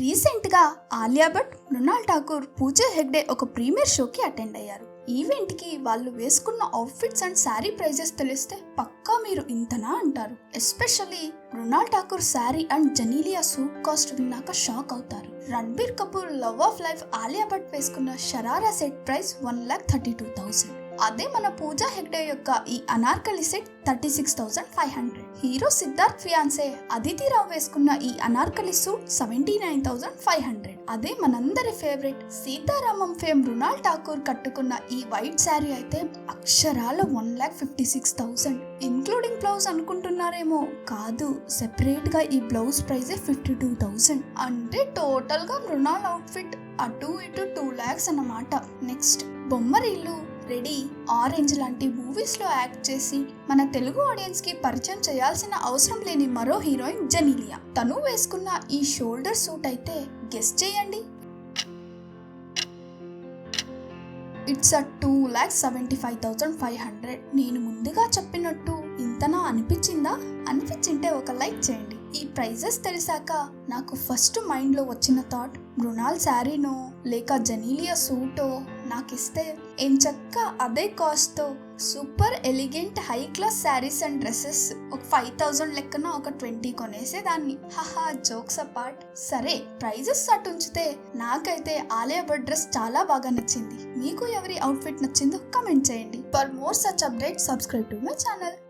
రీసెంట్గా ఆలియా భట్ మృణాల్ ఠాకూర్ పూజా హెగ్డే ఒక ప్రీమియర్ షోకి అటెండ్ అయ్యారు. ఈవెంట్కి వాళ్ళు వేసుకున్న అవుట్ఫిట్స్ అండ్ శారీ ప్రైజెస్ తెలిస్తే పక్కా మీరు ఇంతనా అంటారు. Especially Mrunal Thakur sari and Genelia suit cost విన్నాక షాక్ అవుతారు. Ranbir Kapoor love of life Alia Bhatt వేసుకున్న sharara set price one lakh thirty two thousand. అదే మన పూజా హెగ్డే యొక్క ఈ anarkali set thirty six thousand five hundred. Hero Siddharth fiance Aditi Rao వేసుకున్న ఈ anarkali suit seventy nine thousand five hundred. అదే మనందరి favourite Sitaramam fame Mrunal Thakur కట్టుకున్న ఈ వైట్ శారీ అయితే అక్షరాల one lakh fifty six thousand. Including blouse అనుకుంటున్నారేమో? కాదు సెపరేట్గా ఈ blouse price fifty two thousand. అంటే టోటల్గా మృణాల్ అవుట్ఫిట్ అటు ఇటు టూ ల్యాక్స్ అన్నమాట. నెక్స్ట్ బొమ్మరిల్లు రెడీ ఆరెంజ్ లాంటి మూవీస్లో యాక్ట్ చేసి మన తెలుగు ఆడియన్స్కి పరిచయం చేయాల్సిన అవసరం లేని మరో హీరోయిన్ జనీలియా. తను వేసుకున్న ఈ షోల్డర్ సూట్ అయితే గెస్ట్ చేయండి. It's a two lakhs seventy five thousand five hundred. నేను ముందుగా చెప్పినట్టు ఇంతనా అనిపించిందా? అనిపించింటే ఒక లైక్ చేయండి. ఈ ప్రైజెస్ తెలిసాక నాకు ఫస్ట్ మైండ్లో వచ్చిన థాట్ మృణాల్ శారీనో లేక జనీలియా సూటో నాకు ఇస్తే ఏం చక్క అదే కాస్ట్తో super elegant high class saris and dresses ఒక ఫైవ్ థౌజండ్ లెక్కన ఒక ట్వంటీ కొనేసేదాన్ని. హహా జోక్స్ అపార్ట్ సరే ప్రైజెస్ అటు ఉంచితే నాకైతే ఆలియా బర్డ్ డ్రెస్ చాలా బాగా నచ్చింది. మీకు ఎవరి అవుట్ఫిట్ నచ్చిందో కమెంట్ చేయండి. For more such update subscribe to my channel